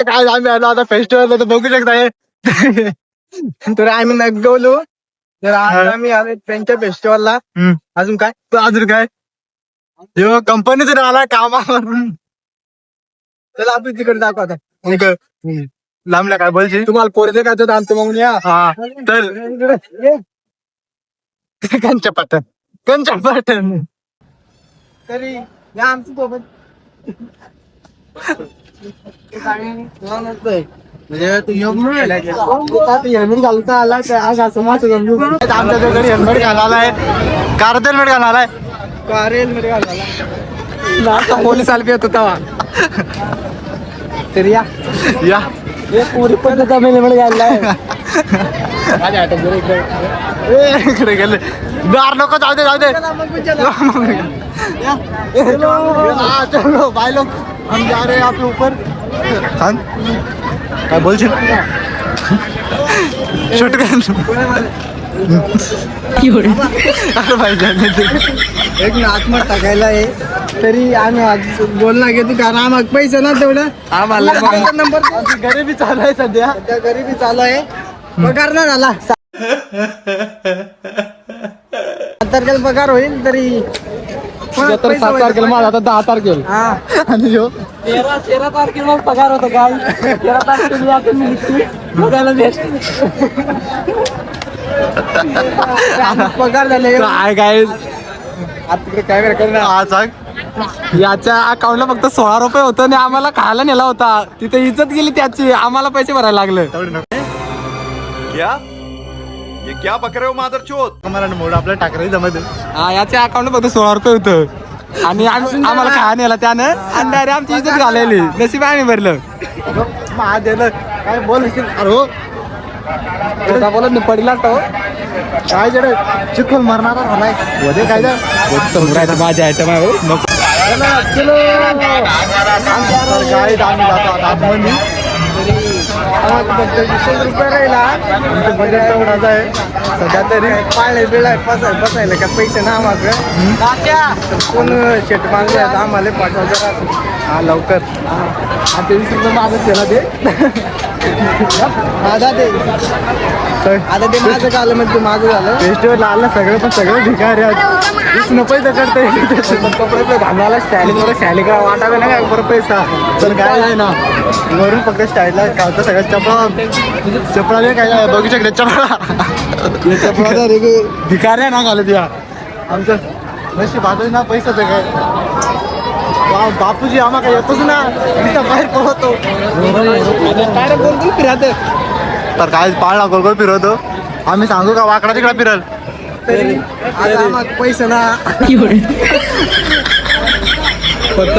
काय आम्ही आलो आता फेस्टिवल तर बघू शकताय तर आम्ही नगवलो. तर आज आम्ही आलो त्यांच्या फेस्टिवलला अजून काय? तर अजून काय? जेव्हा कंपनीतून आला कामावरून. चला आपण तिकडे दाखव आता. मग, हम्म. लांबला काय बोलशील तुम्हाला पोरते काय तर आलतो मग या हा. तर कंच्या पाटण कंच्या पाटण तरी या आमच्यासोबत हेल्मेट घालता आला आज असं माझं आमच्या हेल्मेट घालायला आहे कार हेल्मेट घालायला आहे कार हेल्मेट घालायला पोलीस आलपी येत होता तरी या या पुरी पण हेल्मेट घाललाय इकडे गेले दार नको जाऊ दे जाऊ दे बाय लोक हम जा रहे हैं आपके ऊपर। खान काय बोलशील शूट कर अरे भाई जाने दे. एक नाचमत टाकायला आहे. तरी आम्ही आज बोलणार घेतो कारण आम्हाला पैसे ना तेवढं. आम्हाला नंबर गरिबी चालू आहे सध्या. सध्या गरिबी चालू आहे. पगार ना झाला. तारखेला पगार होईल तरी तर सात तारखेला माझा आता दहा तारखेला आणि ह्यो तेरा तेरा तारखेला मग पगार होता काय तेरा तारखेला निघतो बघायला बेस्ट पगार झाले काय काय आता तिकडे काय करायचं ना हा सांग. याच्या अकाउंटला फक्त सोळा रुपये होतं आणि आम्हाला खायला नेला होता. तिथे इज्जत गेली त्याची. आम्हाला पैसे भरायला लागले. क्या? ये क्या बक रहे हो मादर चोत मला मोड आपल्या टाकरे जमत हा याच्या अकाउंटला फक्त सोळा रुपये होतं. आणि आम्ही आम्हाला खायला नेला त्यानं. आणि डायरेक्ट आमची इज्जत घालायली. नशीब आम्ही भरलं. महादेव काय बोल अरे हो. बोलत नाही पडला हो. काय जरा चिखल मारणारा झालाय. वदे काय जा माझी आयटम आहे हो. आम्ही जातो आता आतमध्ये वीसच रुपये राहिला बजेट तेवढाच आहे सध्या तरी पाळणे बिळाय बसाय बसायला का पैसे ना मागं कोण शेट मागले आता आम्हाला पाठवा जरा हा लवकर. हा. ते वीस रुपये माझं केला ते. माझा ते आता ते माझं झालं म्हणजे ते माझं झालं. फेस्टिवल आलं सगळं पण सगळं भिकार तर करता कपडे पे घालवायला स्टाईलिंग वर स्टाईलिंग वाटावे ना काय बरं पैसा? तर काय आहे ना वरून फक्त स्टाईलला कावतं सगळं चपळा. चपळा काय नाही, बघू शकते चपळा. चपळा भिकार आहे ना घालत या. आमचं नशी बाजू ना पैसा ते काय? बापूजी आम्हा काय येतोच ना. बाहेर पळतो. काय रे गोल गोल फिरत तर काय पाळणा गोल गोल फिरवतो. आम्ही सांगू का वाकडा तिकडा फिरल? तरी आम्हाला पैसे ना. फक्त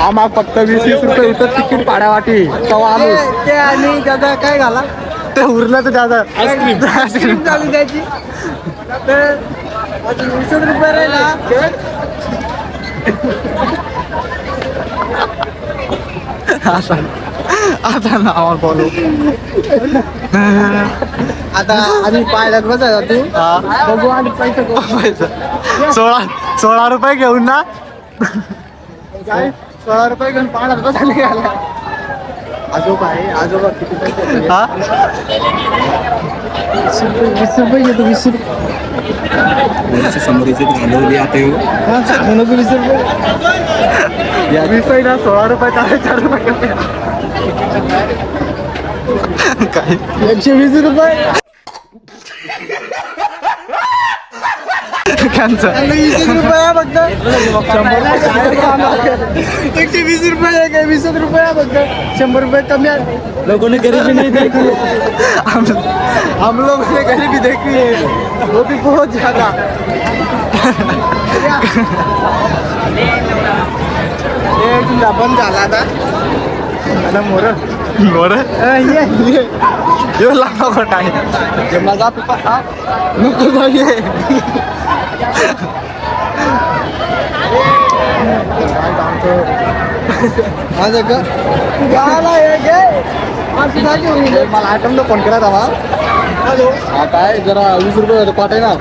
आम्हाला फक्त वीस वीस रुपये होतं तिकीट पाड्यावाटी. तेव्हा आलो. ते आणि त्याचा काय घाला ते उरलं तर त्याचा आईस्क्रीम. चालू द्यायची तर वीसच रुपये राहिला. आता आता ना आम्हाला बोलू. आता आम्ही पायल्यात बसायचा तू. बघू आणि पैसे पैसा. सोळा सोळा रुपये घेऊन ना. सोळा रुपये घेऊन पाण्यात बसायला गेला. आजोबा आहे आजोबा किती पैसे वीस रुपये घेतो वीस रुपये. समोर इज्जत घालवली आता येऊ सांगू नको वीस रुपये या वीस आहे ना सोळा रुपये चार चार रुपये काय एकशे वीस रुपये. वीस रुपये आहे फक्त. एकशे वीस रुपये काय वीस रुपये फक्त. शंभर रुपये कमी आहे. लोगों ने गरीबी नहीं देखी हम हम लोग ने गरीबी देखी है. वो भी बहुत ज्यादा. एक बंद झाला आता. आता मोर. मोर? ये ये. यो लांबा खोटा आहे माझा पिपा हा. नको जाऊ माझं का? गाला हे मला आयटमला फोन केला हॅलो. हा काय? जरा वीस रुपये पाठ आहे ना.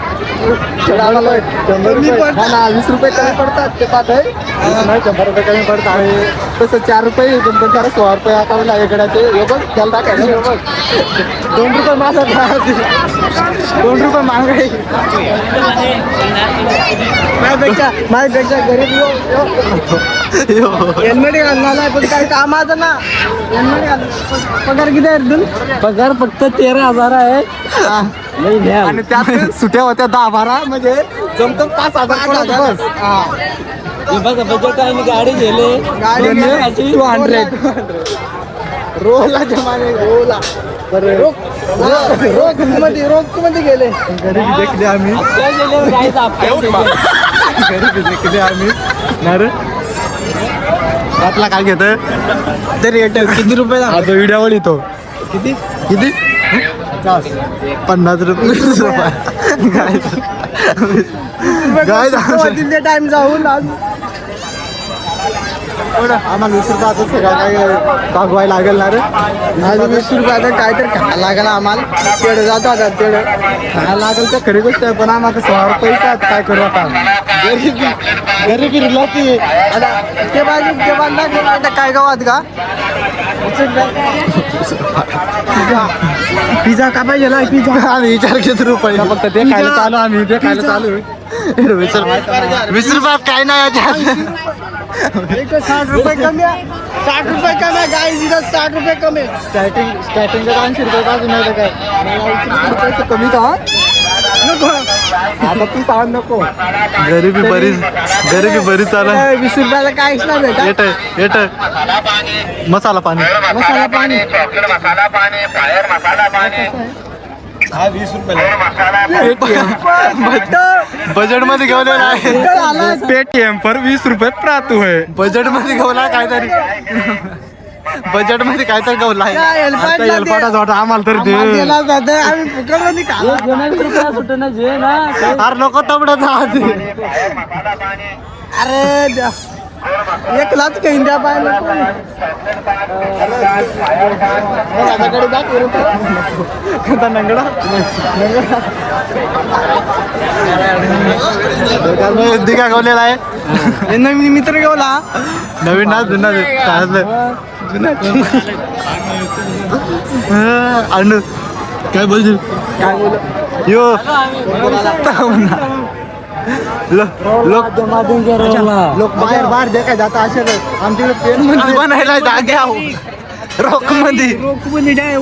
हा ना, वीस रुपये कमी पडतात ते वीस नाही शंभर रुपये कमी पडतात तसं चार रुपये दोन चार सोळा रुपये इकडाचे हे बघ त्याला टाकायचं. हे बघ. दोन रुपये माझा दोन रुपये महागाई माझ्यापेक्षा माझ्यापेक्षा गरीब हेल्मेट घालणार पण काही कामाचं ना. हेल्मेट घाल. पगार किती आहे रे पगार फक्त तेरा हजार आहे. आणि त्यात सुट्या होत्या दहा बारा म्हणजे जमतो पाच हजार आठ हजार बजेट आहे गाडी गेले गाडी टू हंड्रेड रोला जमाने रोला. रोक रोकमध्ये रोकमध्ये गेले. गरीब देखले आम्ही. देखले आम्ही. आपला काय घेत तरी किती रुपये आता व्हिडिओवर येतो. किती? किती? पन्नास रुपये. गाय गाय टाइम जाऊन आज आम्हाला वीस रुपयाचं सगळं काय भागवायला लागेल ना रे. आणि वीस रुपयाचं काय तर खायला लागेल आम्हाला. तेवढं जातो आता तेवढं. खायला लागेल तर खरी गोष्ट आहे पण आम्हाला सोळा रुपये काय करू आता गरीबी गरीबी रुलाती आता ते बाजू ते बाजूला गेला आता काय गावात का पिझ्झा. का पाहिजे ना पिझ्झा? आम्ही विचार घेत रुपये. फक्त ते खायला चालू आम्ही ते खायला चालू वीस रुपयात काय नाही साठ रुपये कमी आहे. साठ रुपये कमी आहे. गाय तिथं साठ रुपये कमी स्टार्टिंग स्टार्टिंगचं ऐंशी रुपये पासून नाही तर काय? मला कमी का? नको. आता तू सांग नको. गरिबी बरीच गरिबी बरीच चालू आहे. काय वीस रुपयाला काहीच नाही भेटा येट आहे, येट आहे. मसाला पाणी. मसाला पाणी. बजेटमध्ये घेऊन आहे पेटीएम पर वीस रुपये प्रातू आहे बजेटमध्ये घेऊला काहीतरी. बजेटमध्ये काहीतरी घेऊला आहे काय आम्हाला तर दे. आम्हाला खाल्ला. अरे नको तबडा जा अरे द्या. एक लाच काही द्या पाहिजे माझ्याकडे दाखव रे तो. कोणता नंगडा. दिघा गवलेला आहे. नवीन मित्र घेऊला नवीन ना जुना काय अनु. काय बोलशील? काय बोल यो लोक लोक बाहेर बाहेर देखा जाता असे आमच्याकडे पेन म्हणजे बनायला जाग्या रोकमध्ये. काय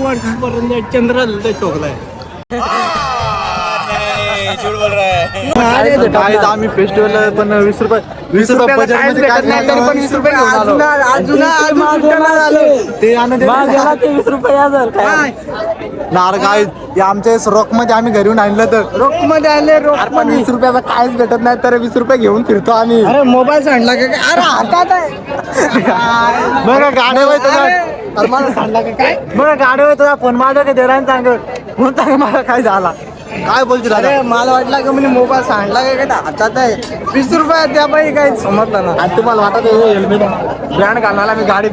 आम्ही फेस्टिवल पण वीस रुपये वीस रुपये बजेटमध्ये काय पण वीस रुपये नार काय आमच्या रॉकमध्ये आम्ही घरून आणलं तर रोखमध्ये आले रोख पण वीस रुपयाचा काहीच भेटत नाही तर वीस रुपये घेऊन फिरतो आम्ही. मोबाईल सांडला का काय? अरे हातात आहे. बघा गाड्या मला सांडला काय? बघा गाड्या होय तुला. फोन माझ्या का देणार सांग. फोन सांग मला काय झाला. काय बोलतील अरे आता मला वाटलं का म्हणजे मोबाईल सांडला का काय? हातात आहे वीस रुपये त्या बाई काही समजलं ना. आणि तुम्हाला वाटत हेल्मेट ब्रँड घालणार मी गाडीत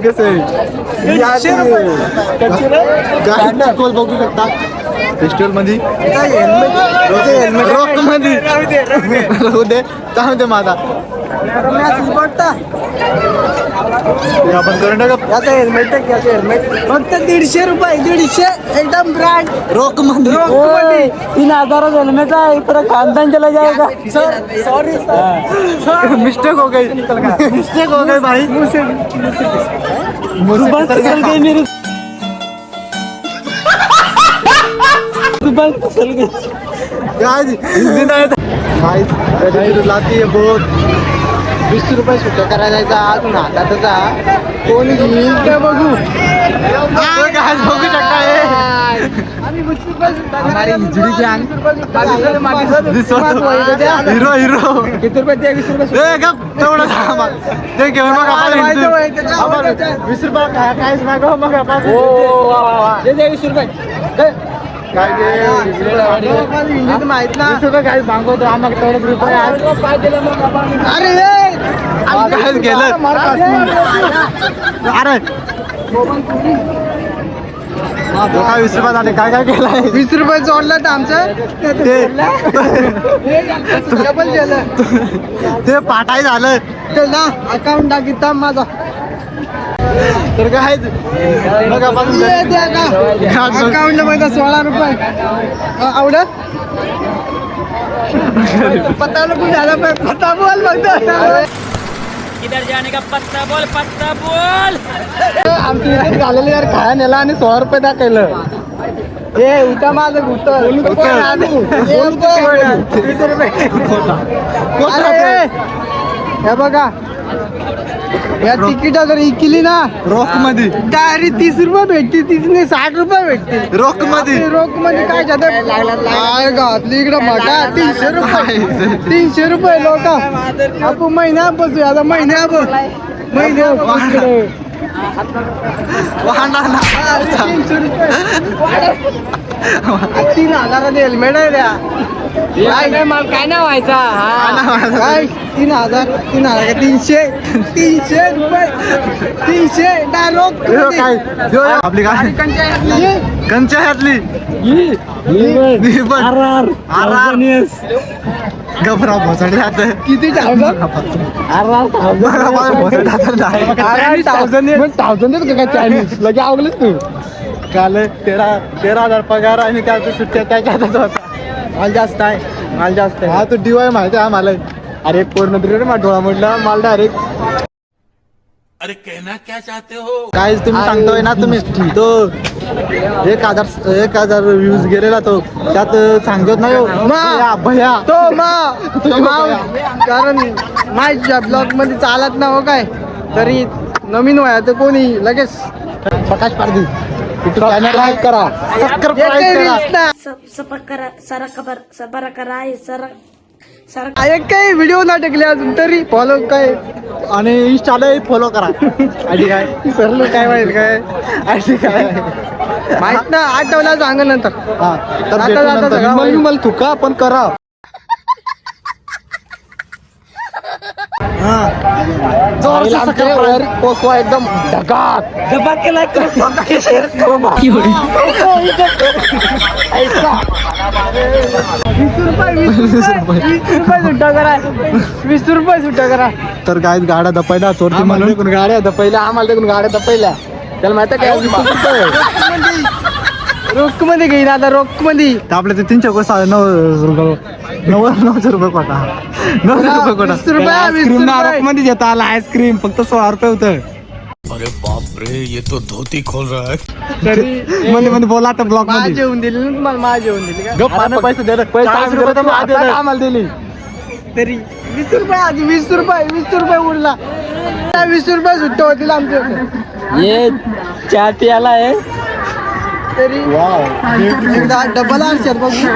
गाडी कोल बघू शकता. फेस्टिवलमध्ये हेल्मेट हेल्मेट रॉकमध्ये राहू दे जाऊ दे माझा हे आपण करून टाका याचं हेल्मेट तर याचं हेल्मेट फक्त दीडशे रुपये दीडशे एकदम ब्रँड रॉकमध्ये रोखमध्ये तीन हजार हेल्मेट आहे इकडे खानदान चला जाएगा सर सॉरी मिस्टेक हो. गई. मिस्टेक हो गई भाई. दुबई फिसल गई मेरी. दुबई फिसल गई. आज हिंदी नाही गाईस कधी लाती आहे बहुत. वीस रुपये सुट्टा करायला जायचा अजून हातातचा कोण घेईल का बघू बघू शकता हिरो हिरो. किती रुपये द्या वीस रुपये तेवढं. ते घेऊन मग आपण. वीस रुपये काहीच मागव मग आपण वीस रुपये. काय ते रुपये माहीत ना. रुपये काय मागवतो आम्हाला तेवढेच रुपये अरे गेलं. अरे! तो काय वीस रुपयात आले काय काय केलंय? वीस रुपये जोडलं तर आमचं? ते ते पाठाय झालं. तर ना अकाउंट टाकीत माझा. तर काय बघा मध्ये सोळा रुपये. आवडत? पत्ता नको झाला पण पत्ता बोल फक्त किधर जाने का पत्ता बोल पत्ता बोल. आमची इथे झालेलं यार खाया नेला आणि सोळा रुपये दाखवलं. ए उता माझं गुत हे बघा. या तिकीट जर इकली ना रोखमध्ये डायरेक्ट तीस रुपये भेटते तीसने साठ रुपये भेटते रोखमध्ये रोखमध्ये काय जात काय घातली इकडं मटा तीनशे रुपये. तीनशे रुपये लोक. आपण महिन्या बसू आता महिन्या महिन्या तीनशे रुपये. तीन हजाराचे हेल्मेट आहे द्या काय मला काय नाव व्हायचा. काय? तीन हजार तीन हजार का तीनशे तीनशे रुपये तीनशे डायरेक्ट आपली काय कंच्या ह्यातली ही. गबरा भोसडी हात किती थाउजंड थाउजंड थाउजंड काय चायनीज लगे आवडलेच तू काल तेरा तेरा हजार पगार आणि त्यात सुट्ट्या काय काय त्याचा होता माल जास्त आहे माल जास्त आहे हा तू डीवाय माहिती आहे मला अरे पूर्ण तरी रे डोळा म्हटलं मला डायरेक्ट अरे कहना क्या चाहते हो? काय तुम्ही सांगतोय ना तुम्ही तो एक हजार एक हजार व्ह्यूज गेलेला तो. त्यात सांगत नाही हो. मा. भैया, भैया. तो मा! मा- कारण माझ्या ब्लॉगमध्ये चालत ना हो काय? तरी नवीन वया तर कोणी लगेच. प्रकाश पारदी सबस्क्राईब करा. सबस्क्राईब करा reels ना- सब सबर करा सारा खबर सबर करा सारा सारा एक काही व्हिडिओ ना टाकले अजून तरी फॉलो काय? आणि इंस्टाला फॉलो करा. आयडी काय? सरलो काय माहीत काय? आयडी काय? माहीत ना आठवला सांग नंतर. हा तर आता भेटू जाता नंतर. सगळं विमल विमल थुका पण करा. एकदम ढगात. वीस रुपये सुट्टा करा. तर काय गाड्या दपायला चोरती म्हणून गाड्या पहिल्या आम्हाला देखून गाड्या पहिल्या त्याला माहिती काय रोखमध्ये घेईन आता रोखमध्ये तर आपल्या ते तीनशे कोस नऊ रुपये नव्वद नऊशे रुपये कोटा. नऊशे रुपये कोटा. वीस रुपये वीस रुपये. मध्ये घेता आला आईस्क्रीम फक्त सोळा रुपये होतं. अरे बाप रे ये तो धोती खोल रहा है. तरी मध्ये मध्ये बोला आता ब्लॉक माझमध्ये जेवून दिली ना तुम्हाला माझ जेवून दिली का? पैसे दे रे. पैसे चाळीस रुपये तर रे. आता आम्हाला दिली. तरी वीस रुपये आज वीस रुपये वीस रुपये उरला. त्या वीस रुपये सुट्टे होतील आमच्या. ये चाय पियाला है. तरी. एकदा डबल आरशात बघू.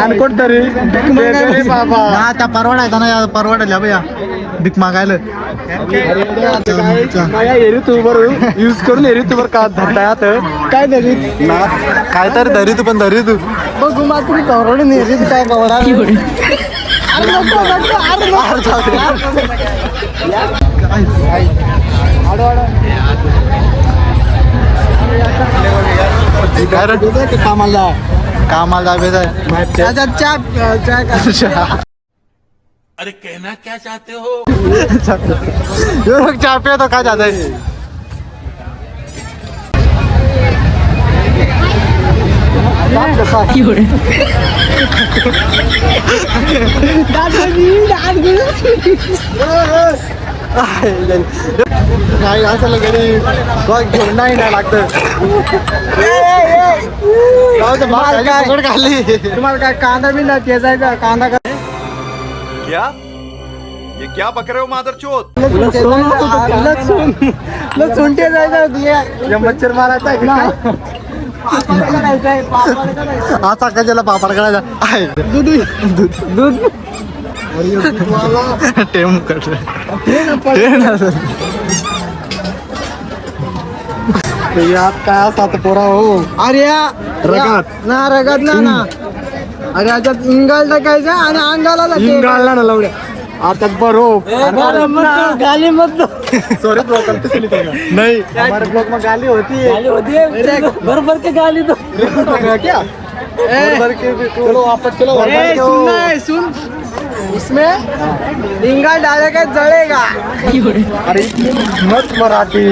आणि कोण तरी रे बाबा. ना त्या परवडा येतात ना या परवडायला भैया भीक मागायला. माझ्या एरितूबर यूज करून एरितूबर का धरता यात काय तरी काय तर धरी तू पण धरी तू बघू मग तुम्ही कवरडून एरित काय कवडा अरे काय रे कामाला कामाला जायचं आहे त्याच्यात चहा चहा का। अरे कहना क्या चाहते हो? चहा पिया तो काय जात आहे नाही असं घरी घेऊन नाही नाही लागतं खाल्ली तुम्हाला काय? कांदा बिंदा ठेचायचा कांदा का क्या ये क्या बक रहे हो मादर चोत? लसूण लसूण ठेचायचा मच्छर मारायचा आहे ना पापड करायचा आहे. असा कशाला पापड करायचा आहे दूध दूध. टेम कटलं यात काय असा तर पोरा हो? अरे या रगत. ना रगत ना ना. अरे याच्यात इंगाल टाकायचा आणि अंगाला. इंगाळला ना लवड्या आता बरो गाली मत सॉरी गया नहीं. हमारे ब्लॉग में गाली होती है बरबर के गाली तो. क्या बरबर के चलो वापस चलो. है सुन. इसमें रिंगा डालेगा जलेगा। अरे मत मराठी।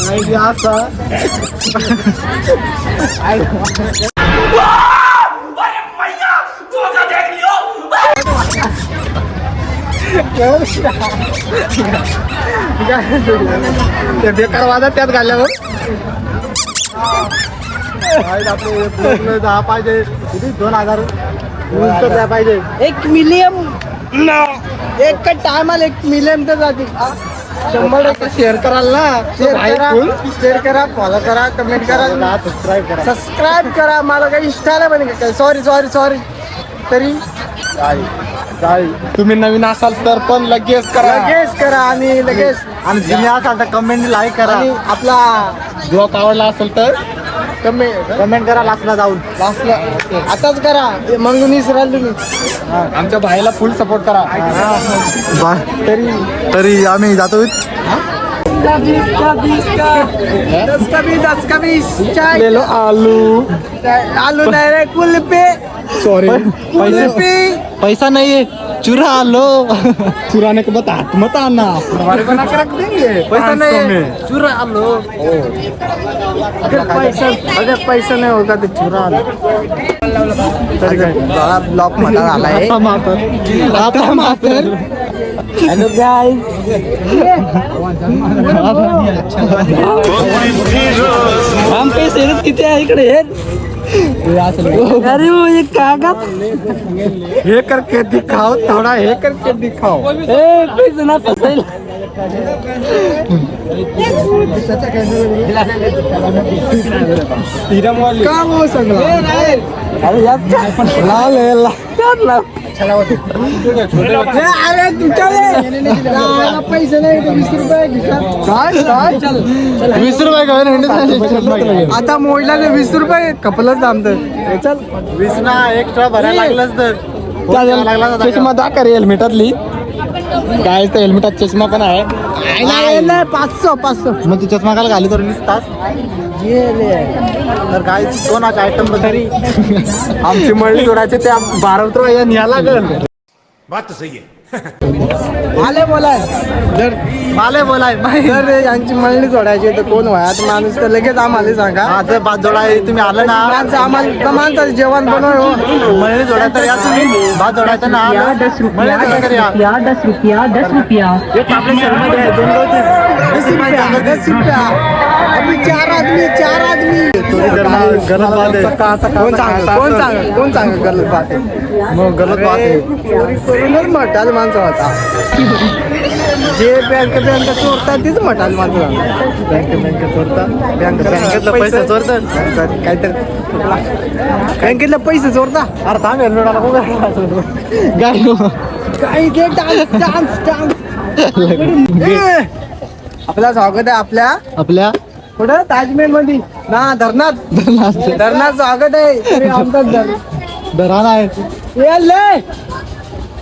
काय असा ते बेकार वाजत त्यात घाल्यावर काय आपले दहा पाहिजे. किती? दोन हजार. वीस तर द्या पाहिजे. एक मिलियन. एक टायमाला एक मिलियन तर जातील शंभर टक्के शेअर कराल ना. शेअर करा. शेअर करा. फॉलो करा. कमेंट करा. सबस्क्राईब करा. सबस्क्राईब करा. मला काही इष्टा नाही. पण काय सॉरी सॉरी सॉरी तरी तुम्ही नवीन असाल तर पण लगेच करा. लगेच करा आणि लगेच आणि जुने असाल तर कमेंट लाईक करा. आणि आपला ब्लॉग आवडला असेल तर कमेंट कमेंट करा लास्टला जाऊन. लास्टला आताच करा. मंगून इसराल तुम्ही. आमच्या भाईला फुल सपोर्ट करा. तरी. तरी आम्ही जातो. आलू. आलू नाही रे कुल्फी. सॉरी पैसा नहीं है चुरा लो चुराने के बाद हाथ मत आना. हमारे बना के रख देंगे. पैसा नहीं. चुरा लो अगर पैसा अगर पैसा नहीं होगा तो चुरा लो ब्लॉक आलाय आता मातर आता मातर हॅलो गाईज आम पैसे किती आहे इकडे अरे वो ये कागज हे करके दिखाओ थोड़ा हे करके दिखाओ। ए पैसे ना फसाईल का हो सगळं अरे यात लाल लाल? लाल अरे तुझ्या पैसे नाही तर वीस रुपये वीस आता मोडला ते वीस रुपये कपलच थांबतं चल. वीस ना एक्स्ट्रा भरायला लागलंच तर. लागला चष्मा हेल्मेटातली काय तर हेल्मेटात चष्मा पण आहे. नाही नाही पाचशे पाचशे. मग ती चष्मा काल घाली तर निसतास तर काय कोणाचा आयटम तरी आमची मळली जोडायचे ते बारा रुपये न्या लागल. बात तो सही है आले बोलाय. जर माले बोलाय. जर यांची मळणी जोडायची तर कोण वयात माणूस तर लगेच आम्हाला सांगा. हा तर बात जोडाय तुम्ही आलं ना. माणसं आम्हाला माणसाचं जेवण बनव हो. मळणी जोडाय तर या तुम्ही. भात जोडायचं ना. दस रुपया जोडाय तर दस रुपया. दस रुपया दस रुपया. अभी चार आदमी चार आदमी. गलत- गलत बात आहे. कोण सांग कोण सांग कोण सांग गलत बात आहे मग गलत बात आहे चोरी करूनच म्हटाल माणसं होता. जे बँक बँक चोरतात तीच म्हटाल माणसं होता. बँक बँक चोरता? बँक बँकेतलं पैसे चोरतं काहीतरी. बँकेतले पैसे चोरता. अरे थांब हेल्मेटाला खूप गाय काही ते डान्स डान्स डान्स आपला स्वागत आहे आपल्या आपल्या कुठं? ताजमहलमध्ये ना धरणात. धरणात स्वागत आहे. तरी आमचा धर दराना आहे.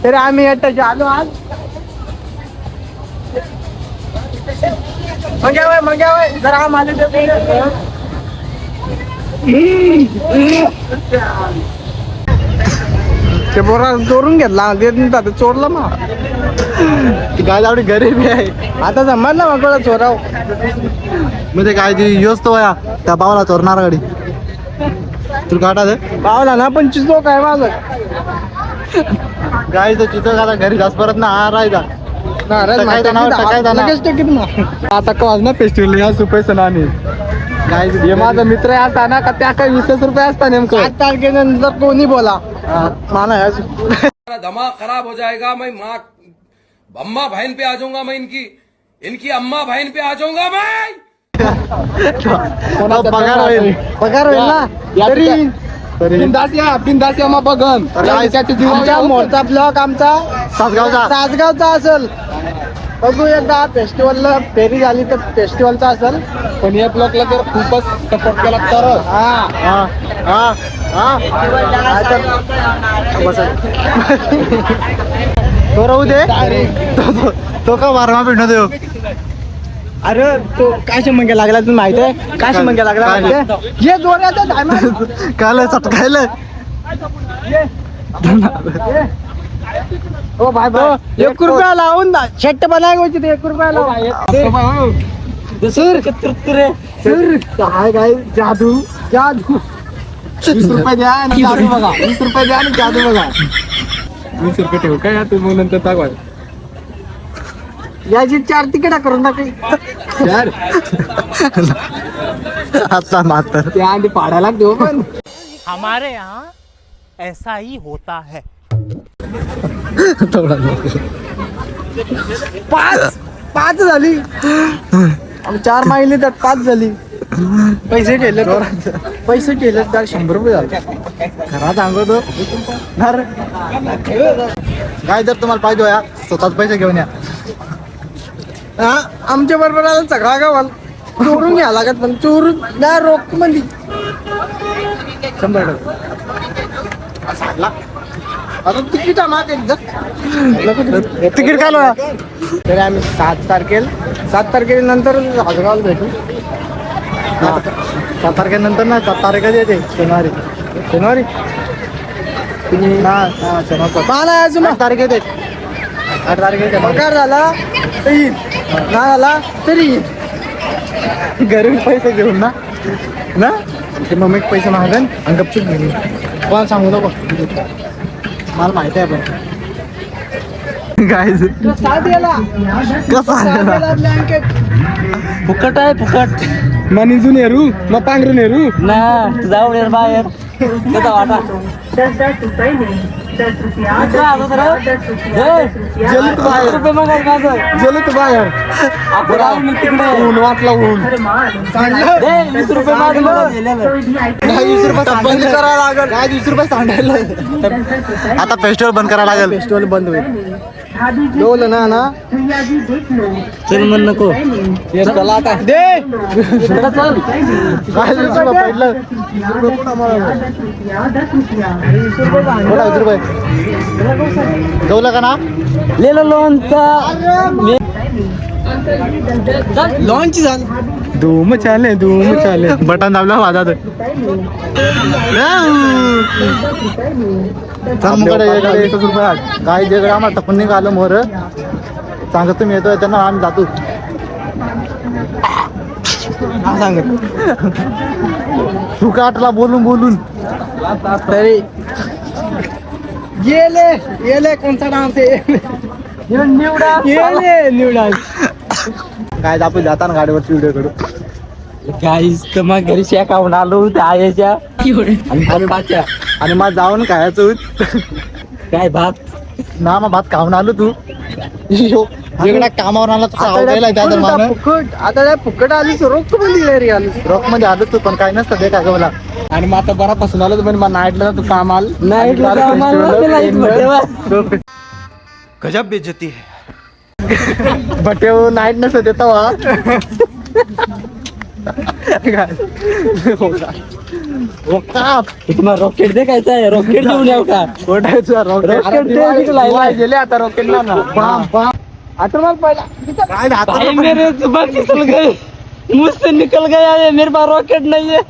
तरी आम्ही येतो आलो आज. मग वय मग वय. जरा आम्हाला ते. ते बोरा चोरून घेतला. आता चोरला मग ती गाय आवडी गरीबी आहे. आता समजलं मग कोणा चोराव? म्हणजे काय ती योच तो या त्या बावला चोरणार गाडी. तुला काटा दे. पावला ना पंचवीस लोक आहे माझं? गाय तर चित्र आता घरी जास परत ना हा मग. आता कॉज ना फेस्टिवल या सुपे सणाने काय हे माझा मित्र आहे असा ना का त्या काही वीसच रुपये असता नेमकं. सात तारखेनंतर कोणी बोला? माना याच दिमाग खराब हो जाएगा मैं माँ अम्मा बहन पे आ जाऊंगा मैं इनकी। इनकी अम्मा बहन पे आ जाऊंगा मैं। पगार होईल. पगार होईल ना? तरी बिंदास या बिंदास या मग बघन. आमच्या मोठा ब्लॉक आमचा सासगावचा. सासगावचा असेल. बघू एकदा फेस्टिवलला फेरी झाली तर फेस्टिवलचा असेल. पण या ब्लॉकला जर खूपच सपोर्ट केला तरच हा. हा हा हा. बसा. तो राहू दे. तो- तो- तो का मारमा पिढ देऊ? अरे तो काय शंभर लागला तुम्ही माहिती आहे? काय शंभर लागला? ये diamond. काल चटकायलं ओ भाई भाई एक रुपया लावून दा शर्ट बनायची ते एक रुपया लावून सर. सर. काय काय जादू जादू. वीस रुपये द्या आणि जादू बघा. वीस रुपये द्या आणि जादू बघा. वीस रुपये ठेवू काय तू मग नंतर टाकवा याची चार तिकीट करून टाकली चार? आता मातर. त्या आधी पाडायला देऊ पण. हमारे यहाँ ऐसा ही होता है। पाच पाच झाली. आम्ही चार माहिली तर पाच झाली. पैसे केले पैसे केले तर शंभर रुपये झाले. घरात सांगतो काय जर तुम्हाला पाहिजे या स्वतःच पैसे घेऊन या. हा आमच्या बरोबर आला सगळा गावाला. चोरून घ्या लागत पण चोरून ना रोख म्हणली शंभर टक्के आता तिकीट मागे तिकीट काय तरी आम्ही सात तारखेला सात तारखेनंतर हजगावला भेटू. सात तारखेनंतर ना सात तारखेला येते शनिवारी. शनिवारी? तुम्ही हा हा शनिवार. मला मग आठ तारीख येते. आठ तारीख येते. पगार झाला तर येईल. नाही झाला तरी येईल. घरून पैसे घेऊन ना. ना? ते मम्मी पैसे मागन आणि गपचूप घेऊन कोणाला सांगू नको. मला माहिती आहे पण. काय गेला फुकट आहे फुकट. येरू मग पांढरून येरू ना जाऊ दे बाहेर। त्याचा वाटा? जलत बाहेर। मग? जलत मग ऊन वाटला ऊन. वीस रुपये मागे वीस रुपये बंद करायला लागल. काय वीस रुपये सांगायला आता फेस्टिवल बंद करायला लागेल. फेस्टिवल बंद होईल. डोल ना ना. चल म्हण नको. ये चला आता. दे. चल काय रुपये पडलं रुपया जेवलं का ना? लिहिलं लोनचा. लॉन्च झालं. धूम चाले धूम चाले. बटन दाबलं एकच रुपये काय जे आम्हाला टपून निघालं मोर. सांगत तुम्ही येतोय त्यांना आम्ही जातो. हा सांगत. तू काटला बोलून बोलून. तरी. गेले गेले कोणता डान्स आहे? निवडा. गेले निवडा. काय आपण जाताना गाडीवरची व्हिडिओ करू गाईस तर मग घरी शेकावून आलो त्या आयाच्या. आणि भाताच्या. आणि मग जाऊन खायचं होत. काय भात? ना मग भात खाऊन आलो तू. वेगळ्या कामावर आला दरम्यान फुकट आता काय फुकट आलीस रोख पण दिले रे आलीस रॉकमध्ये आलो. तू पण काय नसतं ते काय मला. आणि मग आता बरापासून आलो तर मला नाईटला तू काम आल नाईटला मध्ये. गजब बेइज्जती है बटे नाईट नसत येतो वा तुम्हाला रॉकेट दे काय आहे. रॉकेट देऊन येऊ का? लायला. गेले आता रॉकेटला ना. बाम बाम. आता मला पहिला. काय हात भाई मेरे जुबान फिसल गए मुझसे निकल गया ये मेरे पास रॉकेट नहीं है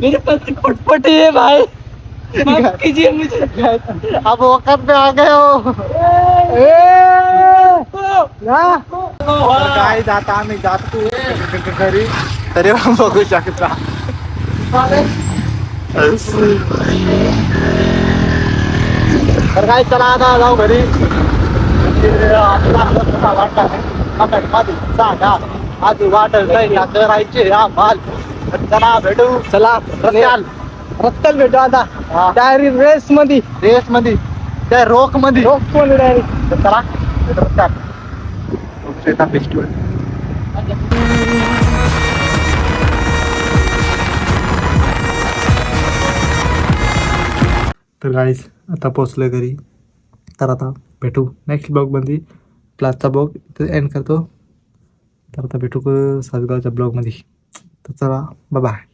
मेरे पास फटफटी है भाई. माफ़ कीजिए मुझे। अब वक्त पे आ गए हो? तर काय जाता आम्ही जातो घरी तरी पण बघू शकता तर काय चला आता जाऊ घरी आधी वाटत नाही करायचे हा माल। चला भेटू चला रस्त्याल भेटू आता. हा. डायरी रेस मध्ये रेस मध्ये त्या रोकमध्ये रोख पण डायरी. तर चला. रस्त्यात फेस्टिवल तर गाईस आता पोचलो घरी. तर आता भेटू नेक्स्ट ब्लॉगमध्ये प्लासचा ब्लॉग इथं एंड करतो. तर आता भेटू क- सासगावच्या ब्लॉगमध्ये तर चला बाय